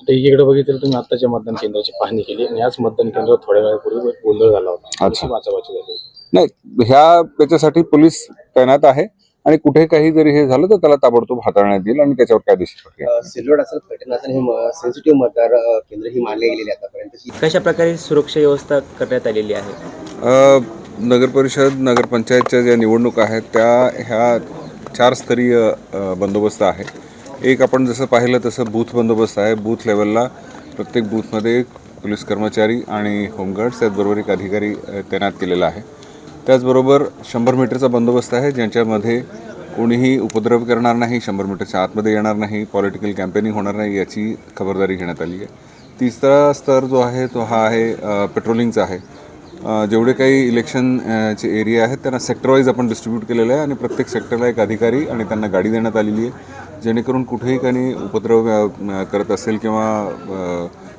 आता एकीकडे बघितलं तुम्ही आत्ताच्या मतदान केंद्राची पाहणी केली आणि याच मतदान केंद्रावर थोड्या वेळापूर्वी एक गोंधळ झाला होता. अच्छा. वाचावाची झाली नाही ह्या त्याच्यासाठी पोलीस तैनात आहे आणि कुठे काही जरी हे झालं तर त्याला ताबडतोब हाताळण्यात येईल आणि त्याच्यावर कायदेशीर प्रक्रिया. अ, सिल्लोड असेल पैठण असेल हे सेन्सिटिव्ह मतदार अ, केंद्र ही मानले गेलेली आहे आतापर्यंत. कशा प्रकारे सुरक्षा व्यवस्था करण्यात आलेली आहे? अ, नगरपरिषद नगरपंचायतच्या ज्या निवडणुका आहेत त्या ह्या चार स्तरीय अ, बंदोबस्त आहे. एक आपण जसं पाहिलं तसं बूथ बंदोबस्त आहे. बूथ लेवलला प्रत्येक बूथमध्ये पोलीस कर्मचारी आणि होमगार्ड्स त्याचबरोबर एक अधिकारी तैनात केलेला आहे. त्याचबरोबर शंभर मीटरचा बंदोबस्त आहे. ज्यांच्यामध्ये कोणीही उपद्रव करणार नाही शंभर मीटरच्या आतमध्ये येणार नाही पॉलिटिकल कॅम्पेनिंग होणार नाही याची खबरदारी घेण्यात आली आहे. तिसरा स्तर जो आहे तो हा आहे पेट्रोलिंगचा आहे. जेवढे काही इलेक्शनचे एरिया आहेत त्यांना सेक्टरवाईज आपण डिस्ट्रीब्यूट केलेलं आहे आणि प्रत्येक सेक्टरला एक अधिकारी आणि त्यांना गाडी देण्यात आलेली आहे. जेणेकरून कुठेही काही उपद्रव करत असेल किंवा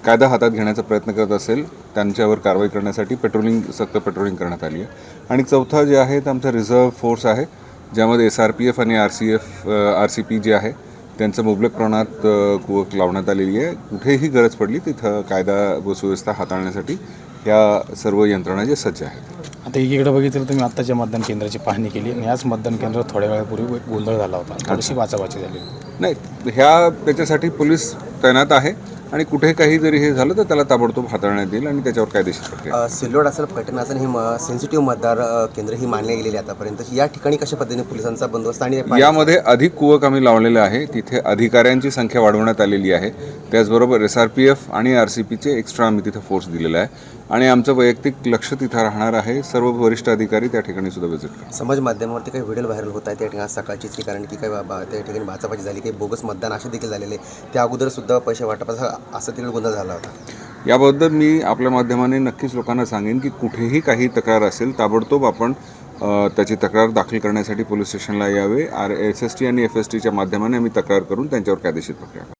कायदा हातात घेण्याचा प्रयत्न करत असेल त्यांच्यावर कारवाई करण्यासाठी पेट्रोलिंग सक्त पेट्रोलिंग करण्यात आली आहे. आणि चौथा जे आहे तर आमचा रिझर्व्ह फोर्स आहे ज्यामध्ये एस आर पी एफ आणि R C F R C P जे आहे त्यांचं मुबलक प्रमाणात कुवक लावण्यात आलेली आहे. कुठेही गरज पडली तिथं कायदा व सुव्यवस्था हाताळण्यासाठी या सर्व यंत्रणा जे सज्ज आहेत. आता एकीकडे बघितलं तुम्ही आत्ताच्या मतदान केंद्राची पाहणी केली आणि याच मतदान केंद्रावर थोड्या वेळापूर्वी एक गोंधळ झाला होता. कशी वाचावाची झाली नाही ह्या त्याच्यासाठी पोलीस तैनात आहे आणि कुठे काही जरी हे झालं तर त्याला ताबडतोब हाताळण्यात येईल आणि त्याच्यावर कायदेशीर सिल्लोड असेल पैठण असेल हे सेन्सिटिव्ह मतदार केंद्र ही मानले गेलेली आतापर्यंत. या ठिकाणी कशा पद्धतीने पोलिसांचा बंदोबस्त आणि यामध्ये अधिक कुवक आम्ही लावलेले आहे. तिथे अधिकाऱ्यांची संख्या वाढवण्यात आलेली आहे. त्याचबरोबर एस आर पी एफ आणि आर सी पीचे एक्स्ट्रा आम्ही तिथे फोर्स दिलेला आहे. आणि आमचं वैयक्तिक लक्ष तिथं राहणार आहे. सर्व वरिष्ठ अधिकारी त्या ठिकाणी सुद्धा व्हिजिट करणार समाज माध्यमावरती काही व्हिडिओ व्हायरल होत आहे त्या ठिकाणी सकाळचीच की कारण की काही त्या ठिकाणी बाचाबाची झाली काही बोगस मतदान असे देखील झालेले. त्या अगोदर सुद्धा पैसे वाटपाचा असा देखील गोंधळ झाला होता. याबद्दल मी आपल्या माध्यमाने नक्कीच लोकांना सांगेन की कुठेही काही तक्रार असेल ताबडतोब आपण त्याची तक्रार दाखल करण्यासाठी पोलीस स्टेशनला यावे. आर एस एस टी आणि एफ एस टीच्या माध्यमाने आम्ही तक्रार करून त्यांच्यावर कायदेशीर प्रक्रिया करू.